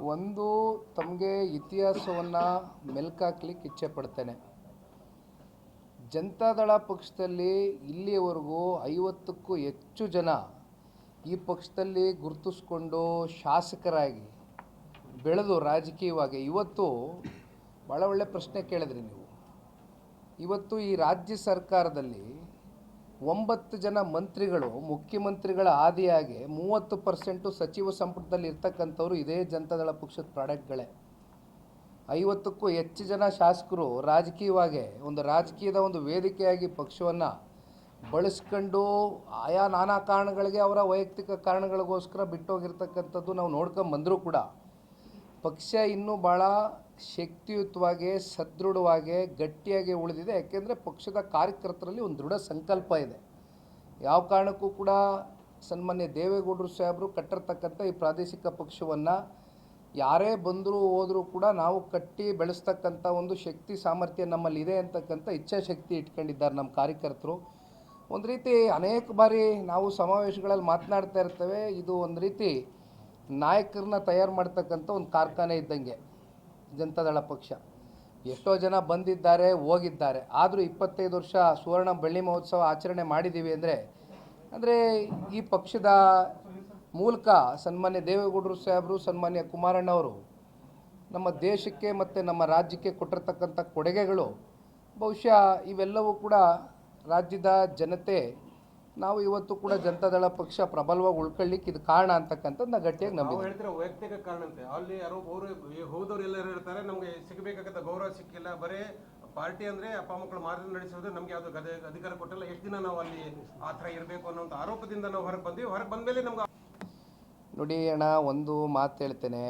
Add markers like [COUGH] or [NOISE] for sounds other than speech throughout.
ಒಂದು ತಮಗೆ ಇತಿಹಾಸವನ್ನು ಮೆಲ್ಕಾಕ್ಲಿಕ್ಕೆ ಇಚ್ಛೆ ಪಡ್ತೇನೆ ಜನತಾದಳ ಪಕ್ಷದಲ್ಲಿ ಇಲ್ಲಿಯವರೆಗೂ ಐವತ್ತಕ್ಕೂ ಹೆಚ್ಚು ಜನ ಈ ಪಕ್ಷದಲ್ಲಿ ಗುರುತಿಸ್ಕೊಂಡು ಶಾಸಕರಾಗಿ ಬೆಳೆದು ರಾಜಕೀಯವಾಗಿ ಇವತ್ತು ಭಾಳ ಒಳ್ಳೆ ಪ್ರಶ್ನೆ ಕೇಳಿದ್ರಿ ನೀವು. ಇವತ್ತು ಈ ರಾಜ್ಯ ಸರ್ಕಾರದಲ್ಲಿ ಒಂಬತ್ತು ಜನ ಮಂತ್ರಿಗಳು, ಮುಖ್ಯಮಂತ್ರಿಗಳ ಆದಿಯಾಗಿ ಮೂವತ್ತು ಪರ್ಸೆಂಟು ಸಚಿವ ಸಂಪುಟದಲ್ಲಿ ಇರ್ತಕ್ಕಂಥವ್ರು ಇದೇ ಜನತಾದಳ ಪಕ್ಷದ ಪ್ರಾಡಕ್ಟ್ಗಳೇ. ಐವತ್ತಕ್ಕೂ ಹೆಚ್ಚು ಜನ ಶಾಸಕರು ರಾಜಕೀಯವಾಗಿ ಒಂದು ರಾಜಕೀಯದ ಒಂದು ವೇದಿಕೆಯಾಗಿ ಪಕ್ಷವನ್ನು ಬಳಸ್ಕೊಂಡು ಆಯಾ ನಾನಾ ಕಾರಣಗಳಿಗೆ ಅವರ ವೈಯಕ್ತಿಕ ಕಾರಣಗಳಿಗೋಸ್ಕರ ಬಿಟ್ಟೋಗಿರ್ತಕ್ಕಂಥದ್ದು ನಾವು ನೋಡ್ಕೊಂಡು ಬಂದರೂ ಕೂಡ. ಪಕ್ಷ ಇನ್ನೂ ಭಾಳ ಶಕ್ತಿಯುತವಾಗಿ, ಸದೃಢವಾಗಿ, ಗಟ್ಟಿಯಾಗಿ ಉಳಿದಿದೆ. ಯಾಕೆಂದರೆ ಪಕ್ಷದ ಕಾರ್ಯಕರ್ತರಲ್ಲಿ ಒಂದು ದೃಢ ಸಂಕಲ್ಪ ಇದೆ. ಯಾವ ಕಾರಣಕ್ಕೂ ಕೂಡ ಸನ್ಮಾನ್ಯ ದೇವೇಗೌಡರು ಸಾಹೇಬರು ಕಟ್ಟಿರ್ತಕ್ಕಂಥ ಈ ಪ್ರಾದೇಶಿಕ ಪಕ್ಷವನ್ನು ಯಾರೇ ಬಂದರೂ ಹೋದರೂ ಕೂಡ ನಾವು ಕಟ್ಟಿ ಬೆಳೆಸ್ತಕ್ಕಂಥ ಒಂದು ಶಕ್ತಿ ಸಾಮರ್ಥ್ಯ ನಮ್ಮಲ್ಲಿ ಇದೆ ಅಂತಕ್ಕಂಥ ಇಚ್ಛಾಶಕ್ತಿ ಇಟ್ಕೊಂಡಿದ್ದಾರೆ ನಮ್ಮ ಕಾರ್ಯಕರ್ತರು. ಒಂದು ರೀತಿ ಅನೇಕ ಬಾರಿ ನಾವು ಸಮಾವೇಶಗಳಲ್ಲಿ ಮಾತನಾಡ್ತಾ ಇರ್ತೇವೆ. ಇದು ಒಂದು ರೀತಿ ನಾಯಕರನ್ನ ತಯಾರು ಮಾಡ್ತಕ್ಕಂಥ ಒಂದು ಕಾರ್ಖಾನೆ ಇದ್ದಂಗೆ. ಜನತಾದಳ ಪಕ್ಷ. ಎಷ್ಟೋ ಜನ ಬಂದಿದ್ದಾರೆ, ಹೋಗಿದ್ದಾರೆ. ಆದರೂ ಇಪ್ಪತ್ತೈದು ವರ್ಷ ಸುವರ್ಣ ಬೆಳ್ಳಿ ಮಹೋತ್ಸವ ಆಚರಣೆ ಮಾಡಿದ್ದೀವಿ ಅಂದರೆ ಅಂದರೆ ಈ ಪಕ್ಷದ ಮೂಲಕ ಸನ್ಮಾನ್ಯ ದೇವೇಗೌಡರು ಸಾಹೇಬರು, ಸನ್ಮಾನ್ಯ ಕುಮಾರಣ್ಣವರು ನಮ್ಮ ದೇಶಕ್ಕೆ ಮತ್ತು ನಮ್ಮ ರಾಜ್ಯಕ್ಕೆ ಕೊಟ್ಟಿರ್ತಕ್ಕಂಥ ಕೊಡುಗೆಗಳು, ಬಹುಶಃ ಇವೆಲ್ಲವೂ ಕೂಡ ರಾಜ್ಯದ ಜನತೆ ನಾವು ಇವತ್ತು ಕೂಡ ಜನತಾದಳ ಪಕ್ಷ ಪ್ರಬಲವಾಗಿ ಉಳ್ಕೊಳ್ಳಿಕ್ಕೆ ಇದು ಕಾರಣ ಅಂತಕ್ಕಂಥದ್ದು ನಾ ಗಟ್ಟಿಯಾಗಿ ನಾವು ಹೇಳಿದ್ರೆ ವೈಯಕ್ತಿಕ ಕಾರಣ ಅಂತೆ. ಅಲ್ಲಿ ಯಾರೋ ಹೋದವ್ರು ಎಲ್ಲರೂ ಹೇಳ್ತಾರೆ ನಮಗೆ ಸಿಗಬೇಕಾಗತ್ತ ಗೌರವ ಸಿಕ್ಕಿಲ್ಲ ಬರೀ ಪಾರ್ಟಿ ಅಂದರೆ ಅಪ್ಪ ಮಕ್ಕಳು ಮಾರ್ಗ ನಡೆಸೋದು ನಮಗೆ ಯಾವುದು ಗದ ಅಧಿಕಾರ ಕೊಟ್ಟಿಲ್ಲ ಎಷ್ಟು ದಿನ ನಾವು ಅಲ್ಲಿ ಆ ಥರ ಇರಬೇಕು ಅನ್ನೋಂಥ ಆರೋಪದಿಂದ ನಾವು ಹೊರಗೆ ಬಂದ್ವಿ. ಹೊರಗೆ ಬಂದ್ಮೇಲೆ ನಮ್ಗೆ ನೋಡಿ ಅಣ್ಣ ಒಂದು ಮಾತು ಹೇಳ್ತೇನೆ.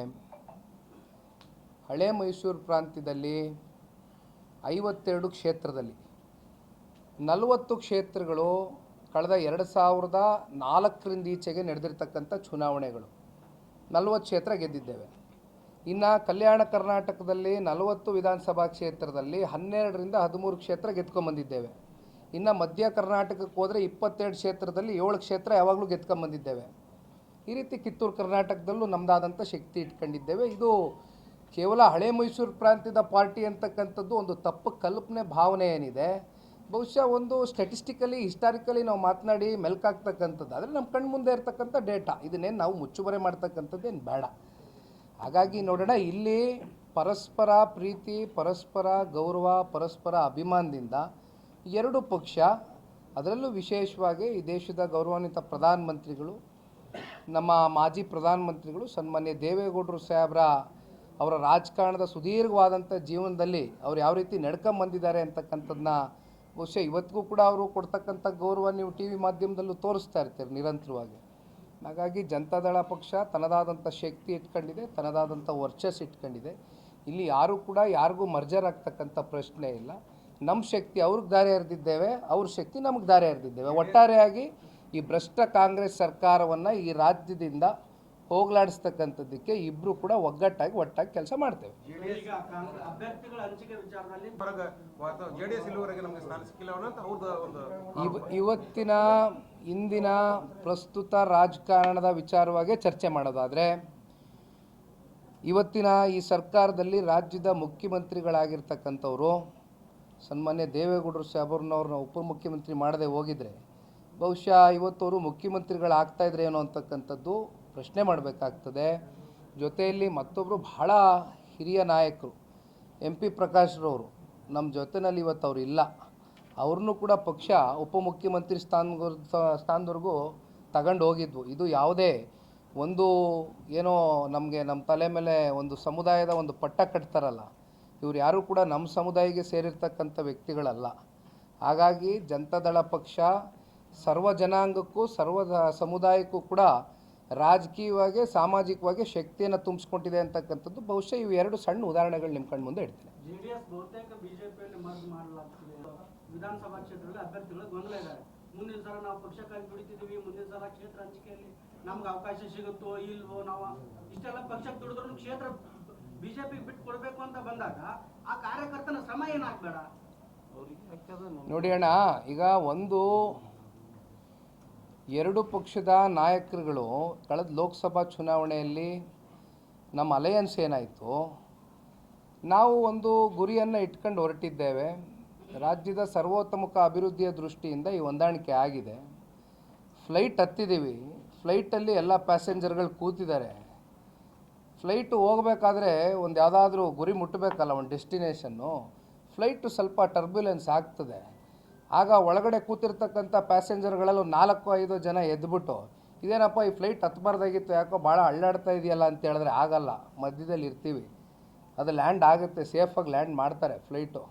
ಹಳೆ ಮೈಸೂರು ಪ್ರಾಂತ್ಯದಲ್ಲಿ ಐವತ್ತೆರಡು ಕ್ಷೇತ್ರದಲ್ಲಿ ನಲವತ್ತು ಕ್ಷೇತ್ರಗಳು ಕಳೆದ ಎರಡು ಸಾವಿರದ ನಾಲ್ಕರಿಂದ ಈಚೆಗೆ ನಡೆದಿರ್ತಕ್ಕಂಥ ಚುನಾವಣೆಗಳು. ನಲವತ್ತು ಕ್ಷೇತ್ರ ಗೆದ್ದಿದ್ದೇವೆ. ಇನ್ನು ಕಲ್ಯಾಣ ಕರ್ನಾಟಕದಲ್ಲಿ ನಲವತ್ತು ವಿಧಾನಸಭಾ ಕ್ಷೇತ್ರದಲ್ಲಿ ಹನ್ನೆರಡರಿಂದ ಹದಿಮೂರು ಕ್ಷೇತ್ರ ಗೆದ್ಕೊಂಬಂದಿದ್ದೇವೆ ಇನ್ನು ಮಧ್ಯ ಕರ್ನಾಟಕಕ್ಕೆ ಹೋದರೆ ಇಪ್ಪತ್ತೆರಡು ಕ್ಷೇತ್ರದಲ್ಲಿ ಏಳು ಕ್ಷೇತ್ರ ಯಾವಾಗಲೂ ಗೆದ್ಕೊಂಬಂದಿದ್ದೇವೆ ಈ ರೀತಿ ಕಿತ್ತೂರು ಕರ್ನಾಟಕದಲ್ಲೂ ನಮ್ಮದಾದಂಥ ಶಕ್ತಿ ಇಟ್ಕೊಂಡಿದ್ದೇವೆ. ಇದು ಕೇವಲ ಹಳೆ ಮೈಸೂರು ಪ್ರಾಂತ್ಯದ ಪಾರ್ಟಿ ಅಂತಕ್ಕಂಥದ್ದು ಒಂದು ತಪ್ಪು ಕಲ್ಪನೆ ಭಾವನೆ ಏನಿದೆ. ಬಹುಶಃ ಒಂದು ಸ್ಟ್ಯಾಟಿಸ್ಟಿಕಲಿ ಹಿಸ್ಟಾರಿಕಲಿ ನಾವು ಮಾತನಾಡಿ ಮೆಲ್ಕಾಗ್ತಕ್ಕಂಥದ್ದು ಆದರೆ ನಮ್ಮ ಕಣ್ಣು ಮುಂದೆ ಇರ್ತಕ್ಕಂಥ ಡೇಟಾ ಇದನ್ನೇನು ನಾವು ಮುಚ್ಚುಮರೆ ಮಾಡ್ತಕ್ಕಂಥದ್ದೇನು ಬೇಡ. ಹಾಗಾಗಿ ನೋಡೋಣ, ಇಲ್ಲಿ ಪರಸ್ಪರ ಪ್ರೀತಿ, ಪರಸ್ಪರ ಗೌರವ, ಪರಸ್ಪರ ಅಭಿಮಾನದಿಂದ ಎರಡು ಪಕ್ಷ, ಅದರಲ್ಲೂ ವಿಶೇಷವಾಗಿ ಈ ದೇಶದ ಗೌರವಾನ್ವಿತ ಪ್ರಧಾನಮಂತ್ರಿಗಳು, ನಮ್ಮ ಮಾಜಿ ಪ್ರಧಾನಮಂತ್ರಿಗಳು, ಸನ್ಮಾನ್ಯ ದೇವೇಗೌಡರು ಸಾಹೇಬ್ರ ಅವರ ರಾಜಕಾರಣದ ಸುದೀರ್ಘವಾದಂಥ ಜೀವನದಲ್ಲಿ ಅವ್ರು ಯಾವ ರೀತಿ ನಡ್ಕೊಂಬಂದಿದ್ದಾರೆ ಅಂತಕ್ಕಂಥದ್ದನ್ನ ಬಹುಶಃ ಇವತ್ತಿಗೂ ಕೂಡ ಅವರು ಕೊಡ್ತಕ್ಕಂಥ ಗೌರವ ನೀವು ಟಿ ವಿ ಮಾಧ್ಯಮದಲ್ಲೂ ತೋರಿಸ್ತಾ ಇರ್ತೀರಿ ನಿರಂತರವಾಗಿ. ಹಾಗಾಗಿ ಜನತಾದಳ ಪಕ್ಷ ತನ್ನದಾದಂಥ ಶಕ್ತಿ ಇಟ್ಕೊಂಡಿದೆ, ತನ್ನದಾದಂಥ ವರ್ಚಸ್ ಇಟ್ಕೊಂಡಿದೆ. ಇಲ್ಲಿ ಯಾರೂ ಕೂಡ ಯಾರಿಗೂ ಮರ್ಜರ್ ಆಗ್ತಕ್ಕಂಥ ಪ್ರಶ್ನೆ ಇಲ್ಲ. ನಮ್ಮ ಶಕ್ತಿ ಅವ್ರಿಗೆ ದಾರಿ ಹರಿದಿದ್ದೇವೆ ಅವ್ರ ಶಕ್ತಿ ನಮಗೆ ದಾರಿ ಹರಿದಿದ್ದೇವೆ ಒಟ್ಟಾರೆಯಾಗಿ ಈ ಭ್ರಷ್ಟ ಕಾಂಗ್ರೆಸ್ ಸರ್ಕಾರವನ್ನು ಈ ರಾಜ್ಯದಿಂದ ಹೋಗಲಾಡಿಸ್ತಕ್ಕಂಥದ್ದಕ್ಕೆ ಇಬ್ಬರು ಕೂಡ ಒಗ್ಗಟ್ಟಾಗಿ ಒಟ್ಟಾಗಿ ಕೆಲಸ ಮಾಡ್ತೇವೆ. ಇವತ್ತಿನ ಇಂದಿನ ಪ್ರಸ್ತುತ ರಾಜಕಾರಣದ ವಿಚಾರವಾಗಿ ಚರ್ಚೆ ಮಾಡೋದಾದರೆ ಇವತ್ತಿನ ಈ ಸರ್ಕಾರದಲ್ಲಿ ರಾಜ್ಯದ ಮುಖ್ಯಮಂತ್ರಿಗಳಾಗಿರ್ತಕ್ಕಂಥವ್ರು ಸನ್ಮಾನ್ಯ ದೇವೇಗೌಡರು ಉಪ ಉಪಮುಖ್ಯಮಂತ್ರಿ ಮಾಡದೆ ಹೋಗಿದ್ರೆ ಬಹುಶಃ ಇವತ್ತವರು ಮುಖ್ಯಮಂತ್ರಿಗಳಾಗ್ತಾ ಇದ್ರೆ ಏನೋ ಅಂತಕ್ಕಂಥದ್ದು ಪ್ರಶ್ನೆ ಮಾಡಬೇಕಾಗ್ತದೆ. ಜೊತೆಯಲ್ಲಿ ಮತ್ತೊಬ್ಬರು ಬಹಳ ಹಿರಿಯ ನಾಯಕರು, ಎಂ ಪಿ ಪ್ರಕಾಶ್ರವರು ನಮ್ಮ ಜೊತೆಯಲ್ಲಿ ಇವತ್ತು ಅವರು ಇಲ್ಲ. ಅವ್ರನ್ನೂ ಕೂಡ ಪಕ್ಷ ಉಪಮುಖ್ಯಮಂತ್ರಿ ಸ್ಥಾನ ಸ್ಥಾನದವರೆಗೂ ತಗೊಂಡು ಹೋಗಿದ್ವು. ಇದು ಯಾವುದೇ ಒಂದು ಏನೋ ನಮಗೆ ನಮ್ಮ ತಲೆ ಮೇಲೆ ಒಂದು ಸಮುದಾಯದ ಒಂದು ಪಟ್ಟ ಕಟ್ತಾರಲ್ಲ, ಇವ್ರು ಯಾರೂ ಕೂಡ ನಮ್ಮ ಸಮುದಾಯಕ್ಕೆ ಸೇರಿರ್ತಕ್ಕಂಥ ವ್ಯಕ್ತಿಗಳಲ್ಲ. ಹಾಗಾಗಿ ಜನತಾದಳ ಪಕ್ಷ ಸರ್ವ ಜನಾಂಗಕ್ಕೂ ಸರ್ವ ಸಮುದಾಯಕ್ಕೂ ಕೂಡ ರಾಜಕೀಯವಾಗಿ ಸಾಮಾಜಿಕವಾಗಿ ಶಕ್ತಿಯನ್ನು ತುಂಬಿಸ್ಕೊಂಡಿದೆ ಅಂತಕ್ಕಂಥದ್ದು ಬಹುಶಃ ಇವು ಎರಡು ಸಣ್ಣ ಉದಾಹರಣೆಗಳು ನಿಮ್ಮ ಕಣ್ಣು ಮುಂದೆ ಇಡ್ತೀನಿ ವಿಧಾನಸಭಾ ಕ್ಷೇತ್ರದಲ್ಲಿ ಅಭ್ಯರ್ಥಿಗಳು ಗೊಂದಲ ಇದ್ದಾರೆ ಮುಂದಿನ ಸಲ ನಾವು ಪಕ್ಷಕ್ಕಾಗಿ ದುಡಿತಿದ್ದೀವಿ ಮುಂದಿನ ಸಲ ಕ್ಷೇತ್ರ ಹಂಚಿಕೆಯಲ್ಲಿ ನಮ್ಗೆ ಅವಕಾಶ ಸಿಗುತ್ತೋ ಇಲ್ವೋ ನಾವು ಇಷ್ಟೆಲ್ಲ ಪಕ್ಷಕ್ಕೆ ದುಡಿದ್ರು ಕ್ಷೇತ್ರ ಬಿಜೆಪಿಗೆ ಬಿಟ್ಟು ಕೊಡಬೇಕು ಅಂತ ಬಂದಾಗ ಆ ಕಾರ್ಯಕರ್ತನ ಶ್ರಮ ಏನಾಗ್ಬೇಡ? ನೋಡಿ ಅಣ್ಣ ಈಗ ಒಂದು ಎರಡು ಪಕ್ಷದ ನಾಯಕರುಗಳು ಕಳೆದ ಲೋಕಸಭಾ ಚುನಾವಣೆಯಲ್ಲಿ ನಮ್ಮ ಅಲಯನ್ಸ್ ಏನಾಯಿತು? ನಾವು ಒಂದು ಗುರಿಯನ್ನು ಇಟ್ಕೊಂಡು ಹೊರಟಿದ್ದೇವೆ. ರಾಜ್ಯದ ಸರ್ವೋತ್ತಮಕ ಅಭಿವೃದ್ಧಿಯ ದೃಷ್ಟಿಯಿಂದ ಈ ಹೊಂದಾಣಿಕೆ ಆಗಿದೆ. ಫ್ಲೈಟ್ ಹತ್ತಿದ್ದೀವಿ ಫ್ಲೈಟಲ್ಲಿ ಎಲ್ಲ ಪ್ಯಾಸೆಂಜರ್ಗಳು ಕೂತಿದ್ದಾರೆ. ಫ್ಲೈಟು ಹೋಗಬೇಕಾದ್ರೆ ಒಂದು ಯಾವುದಾದ್ರೂ ಗುರಿ ಮುಟ್ಟಬೇಕಲ್ಲ ಒಂದು ಡೆಸ್ಟಿನೇಷನ್ನು. ಫ್ಲೈಟು ಸ್ವಲ್ಪ ಟರ್ಬ್ಯುಲೆನ್ಸ್ ಆಗ್ತದೆ. ಆಗ ಒಳಗಡೆ ಕೂತಿರ್ತಕ್ಕಂಥ ಪ್ಯಾಸೆಂಜರ್ಗಳಲ್ಲೂ ನಾಲ್ಕು, ಐದು ಜನ ಎದ್ಬಿಟ್ಟು, ಇದೇನಪ್ಪ ಈ ಫ್ಲೈಟ್ ಹತ್ಬಾರ್ದಾಗಿತ್ತು, ಯಾಕೋ ಭಾಳ ಅಳ್ಳಾಡ್ತಾ ಇದೆಯಲ್ಲ ಅಂತ ಹೇಳಿದ್ರೆ ಆಗಲ್ಲ, ಮಧ್ಯದಲ್ಲಿ ಇರ್ತೀವಿ. ಅದು ಲ್ಯಾಂಡ್ ಆಗುತ್ತೆ ಸೇಫಾಗಿ ಲ್ಯಾಂಡ್ ಮಾಡ್ತಾರೆ ಫ್ಲೈಟು.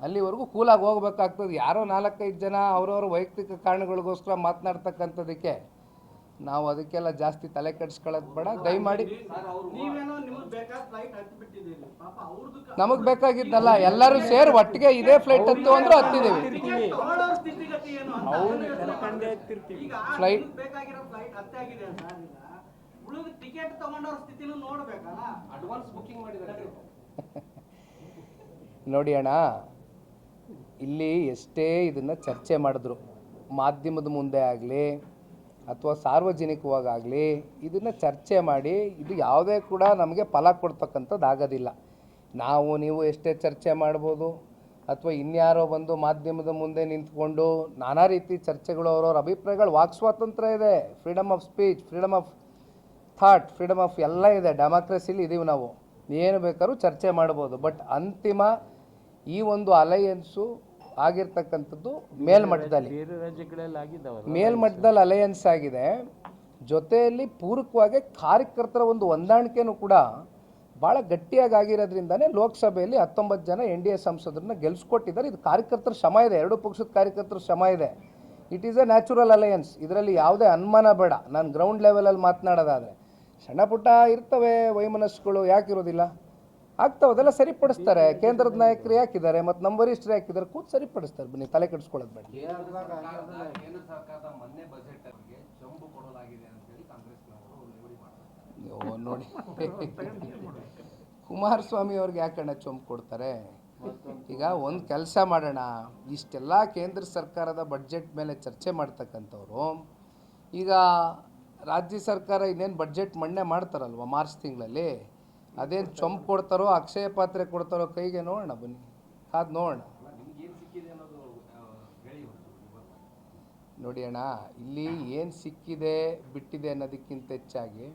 ಅಲ್ಲಿವರೆಗೂ ಕೂಲಾಗಿ ಹೋಗ್ಬೇಕಾಗ್ತದೆ. ಯಾರೋ ನಾಲ್ಕೈದು ಜನ ಅವರವ್ರ ವೈಯಕ್ತಿಕ ಕಾರಣಗಳಿಗೋಸ್ಕರ ಮಾತನಾಡ್ತಕ್ಕಂಥದ್ದಕ್ಕೆ ನಾವು ಅದಕ್ಕೆಲ್ಲ ಜಾಸ್ತಿ ತಲೆ ಕೆಡಿಸ್ಕೊಳ್ಳೋದು ಬೇಡ. ದಯಮಾಡಿ ನೀವೇನೋ ನಿಮ್ಗೆ ಬೇಕಾದ ಫ್ಲೈಟ್ ಹತ್ತಿ ಬಿಟ್ಟಿದ್ದೀರಿ. ಪಾಪ ಅವ್ರದ್ದು ನಮಗೆ ಬೇಕಾಗಿದ್ದಲ್ಲ ಎಲ್ಲರೂ ಸೇರಿ ಒಟ್ಟಿಗೆ ಇದೇ ಫ್ಲೈಟ್ ಹತ್ತು ಅಂದ್ರೆ ಹತ್ತಿದ್ದೀವಿ. ಫ್ಲೈಟ್ ಹತ್ತೆ ಆಗಿದೆ ಸರ್ ಈಗ ಉಳಿದ ಟಿಕೆಟ್ ತಗೊಂಡವ್ರ ಸ್ಥಿತಿನೂ ನೋಡ್ಬೇಕಲ್ಲ? ಅಡ್ವಾನ್ಸ್ ಬುಕಿಂಗ್ ಮಾಡಿದ್ದಾರೆ. [LAUGHS] ನೋಡಿ ಅಣ್ಣ ಇಲ್ಲಿ ಎಷ್ಟೇ ಇದನ್ನು ಚರ್ಚೆ ಮಾಡಿದ್ರು ಮಾಧ್ಯಮದ ಮುಂದೆ ಆಗಲಿ ಅಥವಾ ಸಾರ್ವಜನಿಕವಾಗಲಿ ಇದನ್ನು ಚರ್ಚೆ ಮಾಡಿ ಇದು ಯಾವುದೇ ಕೂಡ ನಮಗೆ ಫಲ ಕೊಡ್ತಕ್ಕಂಥದ್ದು ಆಗೋದಿಲ್ಲ. ನಾವು ನೀವು ಎಷ್ಟೇ ಚರ್ಚೆ ಮಾಡ್ಬೋದು ಅಥವಾ ಇನ್ಯಾರೋ ಬಂದು ಮಾಧ್ಯಮದ ಮುಂದೆ ನಿಂತ್ಕೊಂಡು ನಾನಾ ರೀತಿ ಚರ್ಚೆಗಳು ಅವ್ರವ್ರ ಅಭಿಪ್ರಾಯಗಳು, ವಾಕ್ ಸ್ವಾತಂತ್ರ್ಯ ಇದೆ freedom of speech freedom of thought freedom of ಎಲ್ಲ ಇದೆ ಡೆಮಾಕ್ರೆಸಿಲಿ ಇದ್ದೀವಿ ನಾವು. ಏನು ಬೇಕಾದ್ರೂ ಚರ್ಚೆ ಮಾಡ್ಬೋದು. ಬಟ್ ಅಂತಿಮ ಈ ಒಂದು ಅಲಯನ್ಸು ಆಗಿರ್ತಕ್ಕಂಥದ್ದು ಮೇಲ್ಮಟ್ಟದಲ್ಲಿ. ಬೇರೆ ರಾಜ್ಯಗಳಲ್ಲಿ ಮೇಲ್ಮಟ್ಟದಲ್ಲಿ ಅಲಯನ್ಸ್ ಆಗಿದೆ. ಜೊತೆಯಲ್ಲಿ ಪೂರಕವಾಗಿ ಕಾರ್ಯಕರ್ತರ ಒಂದು ಹೊಂದಾಣಿಕೆನೂ ಕೂಡ ಭಾಳ ಗಟ್ಟಿಯಾಗಿ ಆಗಿರೋದ್ರಿಂದನೇ ಲೋಕಸಭೆಯಲ್ಲಿ ಹತ್ತೊಂಬತ್ತು ಜನ ಎನ್ ಡಿ ಎ ಸಂಸದರನ್ನ ಗೆಲ್ಸ್ಕೊಟ್ಟಿದ್ದಾರೆ. ಇದು ಕಾರ್ಯಕರ್ತರ ಶ್ರಮ ಇದೆ. ಎರಡು ಪಕ್ಷದ ಕಾರ್ಯಕರ್ತರ ಶ್ರಮ ಇದೆ. It is a natural alliance ಇದರಲ್ಲಿ ಯಾವುದೇ ಅನುಮಾನ ಬೇಡ. ನಾನು ಗ್ರೌಂಡ್ ಲೆವೆಲಲ್ಲಿ ಮಾತನಾಡೋದಾದರೆ ಸಣ್ಣ ಪುಟ್ಟ ಇರ್ತವೆ ವೈಮನಸ್ಸುಗಳು ಯಾಕಿರೋದಿಲ್ಲ? ಆಗ್ತಾವೆ ಅದೆಲ್ಲ ಸರಿಪಡಿಸ್ತಾರೆ. ಕೇಂದ್ರದ ನಾಯಕರು ಯಾಕಿದ್ದಾರೆ ಮತ್ತು ನಮ್ಮ ವರಿಷ್ಠರು ಯಾಕಿದ್ದಾರೆ ಕೂತ್ ಸರಿಪಡಿಸ್ತಾರೆ. ಬನ್ನಿ ತಲೆ ಕೆಡಿಸ್ಕೊಳ್ಳೋದು ಬೇಡ. ನೋಡಿ. ಕುಮಾರಸ್ವಾಮಿ ಅವ್ರಿಗೆ ಯಾಕಣ್ಣ ಚೊಂಬು ಕೊಡ್ತಾರೆ? ಈಗ ಒಂದು ಕೆಲಸ ಮಾಡೋಣ. ಇಷ್ಟೆಲ್ಲ ಕೇಂದ್ರ ಸರ್ಕಾರದ ಬಡ್ಜೆಟ್ ಮೇಲೆ ಚರ್ಚೆ ಮಾಡ್ತಕ್ಕಂಥವ್ರು ಈಗ ರಾಜ್ಯ ಸರ್ಕಾರ ಇನ್ನೇನು ಬಡ್ಜೆಟ್ ಮೊನ್ನೆ ಮಾಡ್ತಾರಲ್ವ ಮಾರ್ಚ್ ತಿಂಗಳಲ್ಲಿ? ಅದೇನು ಚೊಂಪ್ ಕೊಡ್ತಾರೋ, ಅಕ್ಷಯ ಪಾತ್ರೆ ಕೊಡ್ತಾರೋ ಕೈಗೆ ನೋಡೋಣ ಬನ್ನಿ. ಕಾದು ನೋಡೋಣ. ನೋಡಿ ಅಣ್ಣ, ಇಲ್ಲಿ ಏನು ಸಿಕ್ಕಿದೆ ಬಿಟ್ಟಿದೆ ಅನ್ನೋದಕ್ಕಿಂತ ಹೆಚ್ಚಾಗಿ,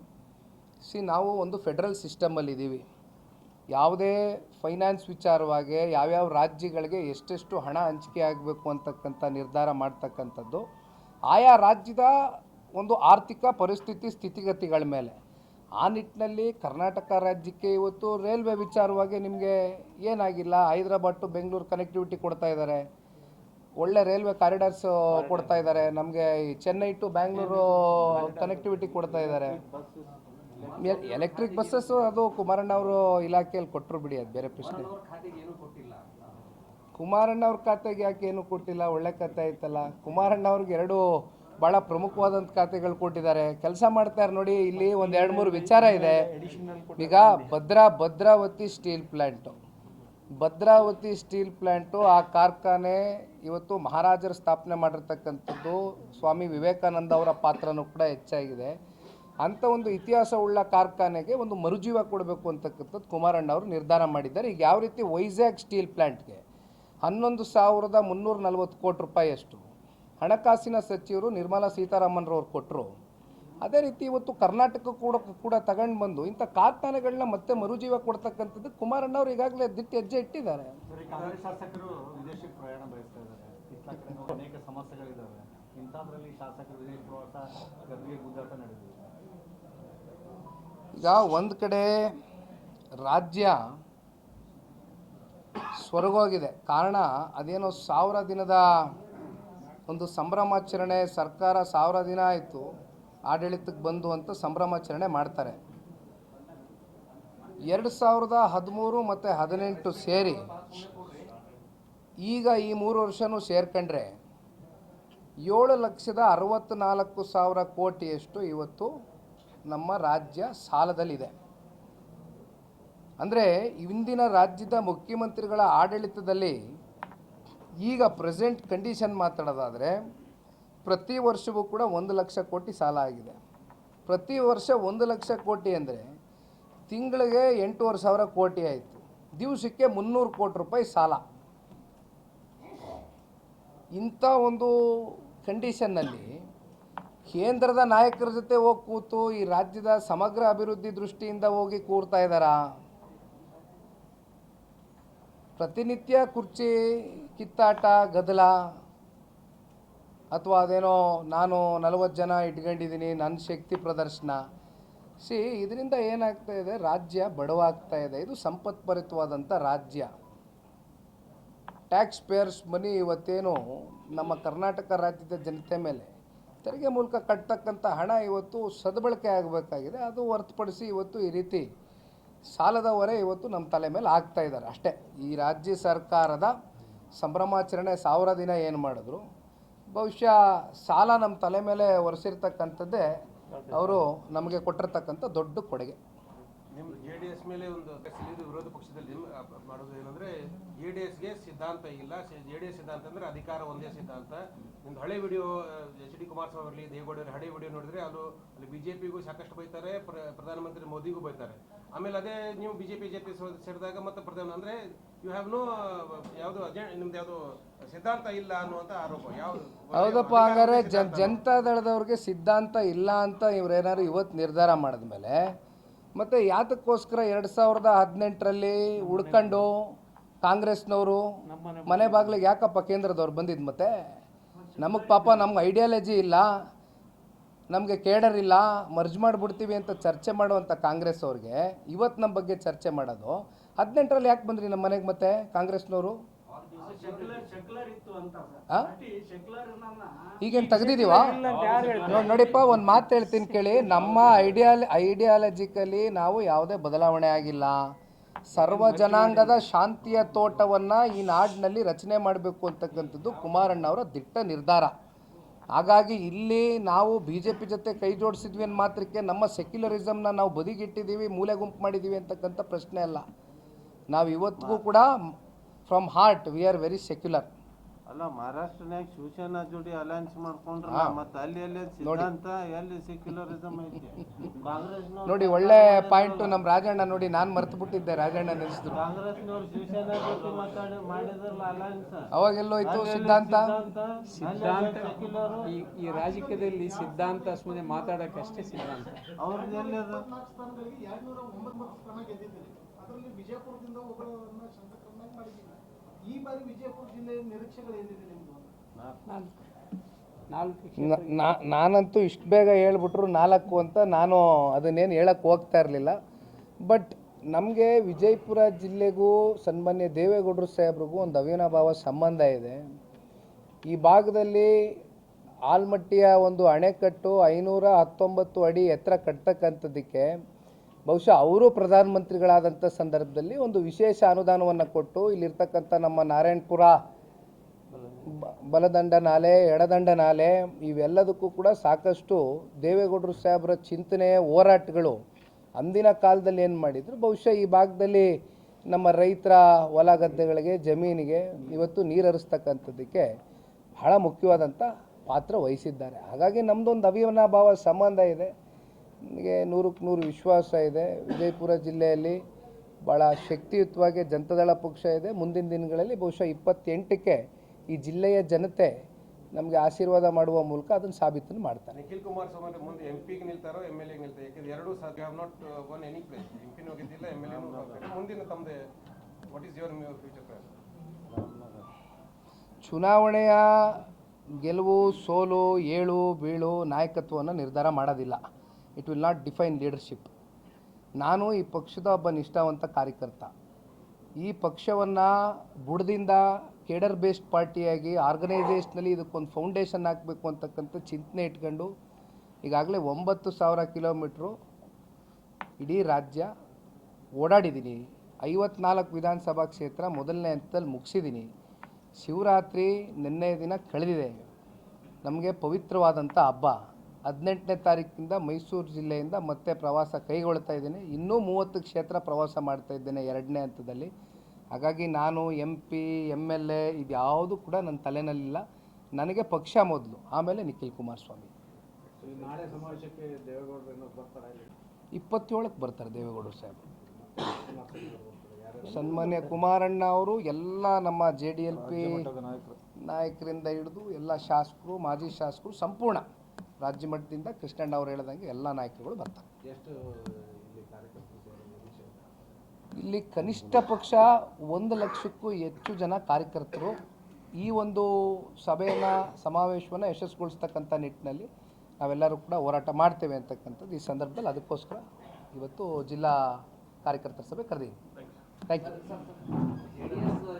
ಸಿ ನಾವು ಒಂದು ಫೆಡ್ರಲ್ ಸಿಸ್ಟಮಲ್ಲಿದ್ದೀವಿ ಯಾವುದೇ ಫೈನಾನ್ಸ್ ವಿಚಾರವಾಗಿ ಯಾವ್ಯಾವ ರಾಜ್ಯಗಳಿಗೆ ಎಷ್ಟೆಷ್ಟು ಹಣ ಹಂಚಿಕೆ ಆಗಬೇಕು ಅಂತಕ್ಕಂಥ ನಿರ್ಧಾರ ಮಾಡ್ತಕ್ಕಂಥದ್ದು, ಆಯಾ ರಾಜ್ಯದ ಒಂದು ಆರ್ಥಿಕ ಪರಿಸ್ಥಿತಿ ಸ್ಥಿತಿಗತಿಗಳ ಮೇಲೆ. ಆ ನಿಟ್ಟಿನಲ್ಲಿ ಕರ್ನಾಟಕ ರಾಜ್ಯಕ್ಕೆ ಇವತ್ತು ರೈಲ್ವೆ ವಿಚಾರವಾಗಿ ನಿಮಗೆ ಏನಾಗಿಲ್ಲ? ಹೈದ್ರಾಬಾದ್ ಟು ಬೆಂಗಳೂರು ಕನೆಕ್ಟಿವಿಟಿ ಕೊಡ್ತಾ ಇದ್ದಾರೆ. ಒಳ್ಳೆ ರೈಲ್ವೆ ಕಾರಿಡಾರ್ಸ್ ಕೊಡ್ತಾ ಇದ್ದಾರೆ. ನಮಗೆ ಚೆನ್ನೈ ಟು ಬ್ಯಾಂಗ್ಳೂರು ಕನೆಕ್ಟಿವಿಟಿ ಕೊಡ್ತಾ ಇದ್ದಾರೆ. ಎಲೆಕ್ಟ್ರಿಕ್ ಬಸ್ಸಸ್ ಅದು ಕುಮಾರಣ್ಣ ಅವರು ಇಲಾಖೆಯಲ್ಲಿ ಕೊಟ್ಟರು ಬಿಡಿ, ಅದು ಬೇರೆ ಪ್ರಶ್ನೆ. ಕುಮಾರಣ್ಣ ಅವ್ರ ಖಾತೆಗೆ ಯಾಕೆ ಏನು ಕೊಟ್ಟಿಲ್ಲ? ಒಳ್ಳೆ ಖಾತೆ ಆಯ್ತಲ್ಲ. ಕುಮಾರಣ್ಣ ಅವ್ರಿಗೆ ಎರಡು ಭಾಳ ಪ್ರಮುಖವಾದಂಥ ಖಾತೆಗಳು ಕೊಟ್ಟಿದ್ದಾರೆ. ಕೆಲಸ ಮಾಡ್ತಾರೆ ನೋಡಿ, ಇಲ್ಲಿ ಒಂದು ಎರಡು ಮೂರು ವಿಚಾರ ಇದೆ. ಈಗ Bhadra, Bhadravathi steel plant Bhadravathi steel plant ಆ ಕಾರ್ಖಾನೆ ಇವತ್ತು ಮಹಾರಾಜರು ಸ್ಥಾಪನೆ ಮಾಡಿರ್ತಕ್ಕಂಥದ್ದು. ಸ್ವಾಮಿ ವಿವೇಕಾನಂದ ಅವರ ಪಾತ್ರನೂ ಕೂಡ ಹೆಚ್ಚಾಗಿದೆ. ಅಂಥ ಒಂದು ಇತಿಹಾಸವುಳ್ಳ ಕಾರ್ಖಾನೆಗೆ ಒಂದು ಮರುಜೀವ ಕೊಡಬೇಕು ಅಂತಕ್ಕಂಥದ್ದು ಕುಮಾರಣ್ಣ ಅವರು ನಿರ್ಧಾರ ಮಾಡಿದ್ದಾರೆ. ಈಗ ಯಾವ ರೀತಿ ವೈಜಾಗ್ ಸ್ಟೀಲ್ ಪ್ಲ್ಯಾಂಟ್ಗೆ ಹನ್ನೊಂದು ಸಾವಿರದ ಮುನ್ನೂರ ನಲ್ವತ್ತು ಕೋಟಿ ರೂಪಾಯಿಯಷ್ಟು ಹಣಕಾಸಿನ ಸಚಿವರು ನಿರ್ಮಲಾ ಸೀತಾರಾಮನ್ರವ್ರು ಕೊಟ್ಟರು ಅದೇ ರೀತಿ ಇವತ್ತು ಕರ್ನಾಟಕ ಕೂಡ ಕೂಡ ತಗೊಂಡು ಬಂದು ಇಂಥ ಕಾರ್ಖಾನೆಗಳನ್ನ ಮತ್ತೆ ಮರುಜೀವ ಕೊಡ್ತಕ್ಕಂಥದ್ದು ಕುಮಾರಣ್ಣ ಅವರು ಈಗಾಗಲೇ ದಿಟ್ಟ ಹೆಜ್ಜೆ ಇಟ್ಟಿದ್ದಾರೆ. ಈಗ ಒಂದು ಕಡೆ ರಾಜ್ಯ ಸ್ವರ್ಗೋಗಿದೆ. ಕಾರಣ ಅದೇನೋ ಸಾವಿರ ದಿನದ ಒಂದು ಸಂಭ್ರಮಾಚರಣೆ ಸರ್ಕಾರ ಸಾವಿರ ದಿನ ಆಯಿತು, ಆಡಳಿತಕ್ಕೆ ಬಂದು ಅಂತ ಸಂಭ್ರಮಾಚರಣೆ ಮಾಡ್ತಾರೆ. ಎರಡು ಸಾವಿರದ ಹದಿಮೂರು ಮತ್ತು ಹದಿನೆಂಟು ಸೇರಿ ಈಗ ಈ ಮೂರು ವರ್ಷನೂ ಸೇರ್ಕೊಂಡ್ರೆ ಏಳು ಲಕ್ಷದ ಅರವತ್ತ್ನಾಲ್ಕು ಸಾವಿರ ಕೋಟಿಯಷ್ಟು ಇವತ್ತು ನಮ್ಮ ರಾಜ್ಯ ಸಾಲದಲ್ಲಿದೆ. ಅಂದರೆ ಇಂದಿನ ರಾಜ್ಯದ ಮುಖ್ಯಮಂತ್ರಿಗಳ ಆಡಳಿತದಲ್ಲಿ ಈಗ ಪ್ರೆಸೆಂಟ್ ಕಂಡೀಷನ್ ಮಾತಾಡೋದಾದರೆ, ಪ್ರತಿ ವರ್ಷವೂ ಕೂಡ ಒಂದು ಲಕ್ಷ ಕೋಟಿ ಸಾಲ ಆಗಿದೆ. ಪ್ರತಿ ವರ್ಷ ಒಂದು ಲಕ್ಷ ಕೋಟಿ ಅಂದರೆ, ತಿಂಗಳಿಗೆ ಎಂಟೂವರೆ ಸಾವಿರ ಕೋಟಿ ಆಯಿತು. ದಿವಸಕ್ಕೆ ಮುನ್ನೂರು ಕೋಟಿ ರೂಪಾಯಿ ಸಾಲ. ಇಂಥ ಒಂದು ಕಂಡೀಷನ್ನಲ್ಲಿ ಕೇಂದ್ರದ ನಾಯಕರ ಜೊತೆ ಹೋಗಿ ಕೂತು ಈ ರಾಜ್ಯದ ಸಮಗ್ರ ಅಭಿವೃದ್ಧಿ ದೃಷ್ಟಿಯಿಂದ ಹೋಗಿ ಕೂರ್ತಾ ಇದ್ದಾರಾ? ಪ್ರತಿನಿತ್ಯ ಕುರ್ಚಿ, ಕಿತ್ತಾಟ, ಗದ್ದಲ, ಅಥವಾ ಅದೇನೋ ನಾನು ನಲವತ್ತು ಜನ ಇಟ್ಕೊಂಡಿದ್ದೀನಿ ನನ್ನ ಶಕ್ತಿ ಪ್ರದರ್ಶನ. ಸಿ, ಇದರಿಂದ ಏನಾಗ್ತಾ ಇದೆ? ರಾಜ್ಯ ಬಡವಾಗ್ತಾ ಇದೆ. ಇದು ಸಂಪತ್ಭರಿತವಾದಂಥ ರಾಜ್ಯ. ಟ್ಯಾಕ್ಸ್ ಪೇಯರ್ಸ್ ಮನಿ ಇವತ್ತೇನು ನಮ್ಮ ಕರ್ನಾಟಕ ರಾಜ್ಯದ ಜನತೆ ಮೇಲೆ ತೆರಿಗೆ ಮೂಲಕ ಕಟ್ತಕ್ಕಂಥ ಹಣ ಇವತ್ತು ಸದ್ಬಳಕೆ ಆಗಬೇಕಾಗಿದೆ. ಅದು ಹೊರತುಪಡಿಸಿ ಇವತ್ತು ಈ ರೀತಿ ಸಾಲದ ಹೊರೆ ಇವತ್ತು ನಮ್ಮ ತಲೆ ಮೇಲೆ ಆಗ್ತಾ ಇದ್ದಾರೆ ಅಷ್ಟೇ. ಈ ರಾಜ್ಯ ಸರ್ಕಾರದ ಸಂಭ್ರಮಾಚರಣೆ ಸಾವಿರ ದಿನ ಏನು ಮಾಡಿದ್ರು, ಬಹುಶಃ ಸಾಲ ನಮ್ಮ ತಲೆ ಮೇಲೆ ಒರೆಸಿರ್ತಕ್ಕಂಥದ್ದೇ ಅವರು ನಮಗೆ ಕೊಟ್ಟಿರ್ತಕ್ಕಂಥ ದೊಡ್ಡ ಕೊಡುಗೆ. ನಿಮ್ಮ ಜೆ ಡಿ ಎಸ್ ಮೇಲೆ ಒಂದು ಇದು ವಿರೋಧ ಪಕ್ಷದಲ್ಲಿ ಮಾಡೋದು ಏನಂದ್ರೆ ಜೆಡಿಎಸ್ಗೆ ಸಿದ್ಧಾಂತ ಇಲ್ಲ. ಜೆಡಿಎಸ್ ಸಿದ್ಧಾಂತ ಅಂದ್ರೆ ಅಧಿಕಾರ ಒಂದೇ ಸಿದ್ಧಾಂತ. ನಿಮ್ದು ಹಳೆ ವಿಡಿಯೋ ಎಚ್ ಡಿ ಕುಮಾರಸ್ವಾಮಿ ಅವರಲ್ಲಿ ದೇವೇಗೌಡರ ಹಳೆ ವಿಡಿಯೋ ನೋಡಿದ್ರೆ ಅದು ಅಲ್ಲಿ ಬಿಜೆಪಿಗೂ ಸಾಕಷ್ಟು ಬೈತಾರೆ ಪ್ರಧಾನಮಂತ್ರಿ ಮೋದಿಗೂ ಬೈತಾರೆ. ಆಮೇಲೆ ಅದೇ ನೀವು ಬಿಜೆಪಿ ಜೆ ಪಿ ಸೇರಿದಾಗ ಮತ್ತೆ ಪ್ರಧಾನ ಅಂದ್ರೆ ಯು ಹ್ಯಾವ್ ನೋ ಯಾವುದು ನಿಮ್ದು ಯಾವುದು ಸಿದ್ಧಾಂತ ಇಲ್ಲ ಅನ್ನುವಂತ ಆರೋಪ. ಯಾವುದು ಹೌದಪ್ಪ ಹಂಗಾರೆ ಜನ್ ಜನತಾದಳದವ್ರಿಗೆ ಸಿದ್ಧಾಂತ ಇಲ್ಲ ಅಂತ ಇವ್ರೇನಾದ್ರು ಇವತ್ತು ನಿರ್ಧಾರ ಮಾಡಿದ್ಮೇಲೆ ಮತ್ತು ಯಾತಕ್ಕೋಸ್ಕರ ಎರಡು ಸಾವಿರದ ಹದಿನೆಂಟರಲ್ಲಿ ಉಳ್ಕೊಂಡು ಕಾಂಗ್ರೆಸ್ನವರು ಮನೆ ಬಾಗಿಲಿಗೆ ಯಾಕಪ್ಪ ಕೇಂದ್ರದವ್ರು ಬಂದಿದ್ದು ಮತ್ತೆ? ನಮಗೆ ಪಾಪ ನಮ್ಗೆ ಐಡಿಯಾಲಜಿ ಇಲ್ಲ, ನಮಗೆ ಕೇಡರ್ ಇಲ್ಲ ಮರ್ಜ್ ಮಾಡಿಬಿಡ್ತೀವಿ ಅಂತ ಚರ್ಚೆ ಮಾಡುವಂಥ ಕಾಂಗ್ರೆಸ್ ಅವ್ರಿಗೆ ಇವತ್ತು ನಮ್ಮ ಬಗ್ಗೆ ಚರ್ಚೆ ಮಾಡೋದು. ಹದಿನೆಂಟರಲ್ಲಿ ಯಾಕೆ ಬಂದ್ರಿ ನಮ್ಮ ಮನೆಗೆ ಮತ್ತೆ ಕಾಂಗ್ರೆಸ್ನವರು? ಈಗೇನು ತೆಗ್ದಿದೀವ ನೋಡಿ ನೋಡಿಪ್ಪ ಒಂದು ಮಾತು ಹೇಳ್ತೀನಿ ಕೇಳಿ. ನಮ್ಮ ಐಡಿಯಾಲ ಐಡಿಯಾಲಜಿಕಲಿ ನಾವು ಯಾವುದೇ ಬದಲಾವಣೆ ಆಗಿಲ್ಲ. ಸರ್ವ ಜನಾಂಗದ ಶಾಂತಿಯ ತೋಟವನ್ನು ಈ ನಾಡಿನಲ್ಲಿ ರಚನೆ ಮಾಡಬೇಕು ಅಂತಕ್ಕಂಥದ್ದು ಕುಮಾರಣ್ಣ ಅವರ ದಿಟ್ಟ ನಿರ್ಧಾರ. ಹಾಗಾಗಿ ಇಲ್ಲಿ ನಾವು ಬಿ ಜೆ ಪಿ ಜೊತೆ ಕೈ ಜೋಡಿಸಿದ್ವಿ ಅನ್ನೋ ಮಾತ್ರಕ್ಕೆ ನಮ್ಮ ಸೆಕ್ಯುಲರಿಸಮ್ನ ನಾವು ಬದಿಗಿಟ್ಟಿದ್ದೀವಿ ಮೂಲೆ ಗುಂಪು ಮಾಡಿದ್ದೀವಿ ಅಂತಕ್ಕಂಥ ಪ್ರಶ್ನೆ ಅಲ್ಲ. ನಾವು ಇವತ್ತಿಗೂ ಕೂಡ from heart we are very secular ಅಲ್ಲ ಮಹಾರಾಷ್ಟ್ರನ್ಯಾಗ ಶಿವಸೇನಾ ಜೋಡಿ ಅಲಯನ್ಸ್ ಮಾಡ್ಕೊಂಡ್ರ ಹಾ. ಮತ್ತೆ ಅಲ್ಲಿ ಎಲ್ಲಿ ಸಿದ್ಧಾಂತ ಎಲ್ಲಿ ಸೆಕ್ಯುಲರಿಸಮ್ ಐತಿ? ಕಾಂಗ್ರೆಸ್ನವ್ರು ನೋಡಿ ಒಳ್ಳೆ ಪಾಯಿಂಟ್ ನಮ್ಮ ರಾಜಣ್ಣ ನೋಡಿ ನಾನು ಮರ್ತು ಬಿಟ್ಟಿದ್ದೆ ರಾಜಣ್ಣ ನೆನೆಸಿದ್ರು. ಕಾಂಗ್ರೆಸ್ನವ್ರು ಶಿವಸೇನಾ ಜೊತೆ ಮಾತಾಡಿ ಮಾಡಿದ್ರಲ್ಲ ಅಲಯನ್ಸ್ ಅವಾಗೆಲ್ಲೋಯ್ತು ಸಿದ್ಧಾಂತ? ಸಿದ್ಧಾಂತ? ಸೆಕ್ಯುಲರ್ ಈ ಈ ರಾಜಕೀಯದಲ್ಲಿ ಸಿದ್ಧಾಂತ ಸುಮ್ಮನೆ ಮಾತಾಡೋಕ್ಕಷ್ಟೇ ಸಿದ್ಧಾಂತ. ಅವ್ರದ್ದು ಎಲ್ಲಿ ಅದ? ಸ್ಥಾನಗಳಿಗೆ ಎರಡ್ನೂರ ಒಂಬತ್ತು ಸ್ಥಾನ ಗೆದ್ದಿದ್ದೀರಿ ಅದರಲ್ಲಿ ಒಬ್ಬರನ್ನ ಈ ಬಾರಿ ವಿಜಯಪುರ ಜಿಲ್ಲೆಯ ನಿರೀಕ್ಷೆಗಳು ಏನಿದೆ ನಿಮ್ದು? ನಾಲ್ಕು. ನಾಲ್ಕು ನಾನಂತೂ ಇಷ್ಟು ಬೇಗ ಹೇಳ್ಬಿಟ್ರು ನಾಲ್ಕು ಅಂತ ನಾನು ಅದನ್ನೇನು ಹೇಳಕ್ಕೆ ಹೋಗ್ತಾ ಇರಲಿಲ್ಲ. ಬಟ್ ನಮಗೆ ವಿಜಯಪುರ ಜಿಲ್ಲೆಗೂ ಸನ್ಮಾನ್ಯ ದೇವೇಗೌಡರು ಸಾಹೇಬ್ರಿಗೂ ಒಂದು ಅವಿನಾಭಾವ ಸಂಬಂಧ ಇದೆ. ಈ ಭಾಗದಲ್ಲಿ ಆಲ್ಮಟ್ಟಿಯ ಒಂದು ಅಣೆಕಟ್ಟು ಐನೂರ ಹತ್ತೊಂಬತ್ತು ಅಡಿ ಎತ್ತರ ಕಟ್ತಕ್ಕಂಥದ್ದಕ್ಕೆ ಬಹುಶಃ ಅವರು ಪ್ರಧಾನಮಂತ್ರಿಗಳಾದಂಥ ಸಂದರ್ಭದಲ್ಲಿ ಒಂದು ವಿಶೇಷ ಅನುದಾನವನ್ನು ಕೊಟ್ಟು ಇಲ್ಲಿರ್ತಕ್ಕಂಥ ನಮ್ಮ ನಾರಾಯಣಪುರ ಬಲದಂಡ ನಾಲೆ ಎಡದಂಡ ನಾಲೆ ಇವೆಲ್ಲದಕ್ಕೂ ಕೂಡ ಸಾಕಷ್ಟು ದೇವೇಗೌಡರು ಸಾಹೇಬರ ಚಿಂತನೆ ಹೋರಾಟಗಳು ಅಂದಿನ ಕಾಲದಲ್ಲಿ ಏನು ಮಾಡಿದ್ರು? ಬಹುಶಃ ಈ ಭಾಗದಲ್ಲಿ ನಮ್ಮ ರೈತರ ಹೊಲ ಗದ್ದೆಗಳಿಗೆ, ಜಮೀನಿಗೆ ಇವತ್ತು ನೀರು ಹರಿಸ್ತಕ್ಕಂಥದ್ದಕ್ಕೆ ಬಹಳ ಮುಖ್ಯವಾದಂಥ ಪಾತ್ರ ವಹಿಸಿದ್ದಾರೆ. ಹಾಗಾಗಿ ನಮ್ಮದೊಂದು ಅವಿನಾಭಾವ ಸಂಬಂಧ ಇದೆ. ನನಗೆ ನೂರಕ್ಕೆ ನೂರು ವಿಶ್ವಾಸ ಇದೆ. ವಿಜಯಪುರ ಜಿಲ್ಲೆಯಲ್ಲಿ ಭಾಳ ಶಕ್ತಿಯುತವಾಗಿ ಜನತಾದಳ ಪಕ್ಷ ಇದೆ. ಮುಂದಿನ ದಿನಗಳಲ್ಲಿ ಬಹುಶಃ ಇಪ್ಪತ್ತೆಂಟಕ್ಕೆ ಈ ಜಿಲ್ಲೆಯ ಜನತೆ ನಮಗೆ ಆಶೀರ್ವಾದ ಮಾಡುವ ಮೂಲಕ ಅದನ್ನು ಸಾಬೀತನ್ನು ಮಾಡ್ತಾರೆ. ನಿಖಿಲ್ ಕುಮಾರ್ ಸ್ವಾಮಿ ಮುಂದೆ ಎಂ ಪಿಗೆ ನಿಲ್ತಾರೋ ಎಂ ಎಲ್ ಎಗೆ ನಿಲ್ತಾರೆ? ಯಾಕಂದ್ರೆ ಎರಡೂ ಸಹ have not one any place M ಪಿನೂ ಗೆದ್ದಿಲ್ಲ ಎಂ ಎಲ್ ಎನೂ ಮುಂದಿನ ತಮ್ಮದೇ what is your future plan ಚುನಾವಣೆಯ ಗೆಲುವು ಸೋಲು ಏಳು ಬೀಳು ನಾಯಕತ್ವವನ್ನು ನಿರ್ಧಾರ ಮಾಡೋದಿಲ್ಲ. It will not define leadership ನಾನು ಈ ಪಕ್ಷದ ಒಬ್ಬ ನಿಷ್ಠಾವಂತ ಕಾರ್ಯಕರ್ತ. ಈ ಪಕ್ಷವನ್ನು ಬುಡದಿಂದ ಕೇಡರ್ ಬೇಸ್ಡ್ ಪಾರ್ಟಿಯಾಗಿ ಆರ್ಗನೈಸೇಷನಲ್ಲಿ ಇದಕ್ಕೊಂದು ಫೌಂಡೇಶನ್ ಹಾಕಬೇಕು ಅಂತಕ್ಕಂಥ ಚಿಂತನೆ ಇಟ್ಕೊಂಡು ಈಗಾಗಲೇ ಒಂಬತ್ತು ಸಾವಿರ ಕಿಲೋಮೀಟ್ರು ಇಡೀ ರಾಜ್ಯ ಓಡಾಡಿದ್ದೀನಿ. ಐವತ್ನಾಲ್ಕು ವಿಧಾನಸಭಾ ಕ್ಷೇತ್ರ ಮೊದಲನೇ ಹಂತದಲ್ಲಿ ಮುಗಿಸಿದ್ದೀನಿ. ಶಿವರಾತ್ರಿ ನಿನ್ನೆ ದಿನ ಕಳೆದಿದೆ. ನಮಗೆ ಪವಿತ್ರವಾದಂಥ ಹಬ್ಬ. ಹದಿನೆಂಟನೇ ತಾರೀಕಿನಿಂದ ಮೈಸೂರು ಜಿಲ್ಲೆಯಿಂದ ಮತ್ತೆ ಪ್ರವಾಸ ಕೈಗೊಳ್ತಾ ಇದ್ದೀನಿ. ಇನ್ನೂ ಮೂವತ್ತು ಕ್ಷೇತ್ರ ಪ್ರವಾಸ ಮಾಡ್ತಾ ಇದ್ದೇನೆ ಎರಡನೇ ಹಂತದಲ್ಲಿ. ಹಾಗಾಗಿ ನಾನು M P M L A ಇದ್ಯಾವುದು ಕೂಡ ನನ್ನ ತಲೆನಲ್ಲಿಲ್ಲ. ನನಗೆ ಪಕ್ಷ ಮೊದಲು ಆಮೇಲೆ ನಿಖಿಲ್ ಕುಮಾರಸ್ವಾಮಿ ನಾಳೆ ಸಮಾವೇಶಕ್ಕೆ ದೇವೇಗೌಡರು ಬರ್ತಾರೆ ಇಲ್ಲಿ? ಇಪ್ಪತ್ತೇಳಕ್ಕೆ ಬರ್ತಾರೆ ದೇವೇಗೌಡರು ಸಾಹೇಬ್. ಸನ್ಮಾನ್ಯ ಕುಮಾರಣ್ಣ ಅವರು ಎಲ್ಲ ನಮ್ಮ ಜೆ ಡಿ ಎಲ್ ಪಿ ನಾಯಕರಿಂದ ಹಿಡಿದು ಎಲ್ಲ ಶಾಸಕರು ಮಾಜಿ ಶಾಸಕರು ಸಂಪೂರ್ಣ. ರಾಜ್ಯ ಮಟ್ಟದಿಂದ ಕೃಷ್ಣಣ್ಣ ಅವರು ಹೇಳ್ದಂಗೆ ಎಲ್ಲ ನಾಯಕರುಗಳು ಬರ್ತಾರೆ. ಇಲ್ಲಿ ಕನಿಷ್ಠ ಪಕ್ಷ ಒಂದು ಲಕ್ಷಕ್ಕೂ ಹೆಚ್ಚು ಜನ ಕಾರ್ಯಕರ್ತರು ಈ ಒಂದು ಸಭೆಯನ್ನು ಸಮಾವೇಶವನ್ನು ಯಶಸ್ಸುಗೊಳಿಸ್ತಕ್ಕಂಥ ನಿಟ್ಟಿನಲ್ಲಿ ನಾವೆಲ್ಲರೂ ಕೂಡ ಹೋರಾಟ ಮಾಡ್ತೇವೆ ಅಂತಕ್ಕಂಥದ್ದು ಈ ಸಂದರ್ಭದಲ್ಲಿ. ಅದಕ್ಕೋಸ್ಕರ ಇವತ್ತು ಜಿಲ್ಲಾ ಕಾರ್ಯಕರ್ತರ ಸಭೆ ಕರೆದಿದ್ದೀನಿ. Thank you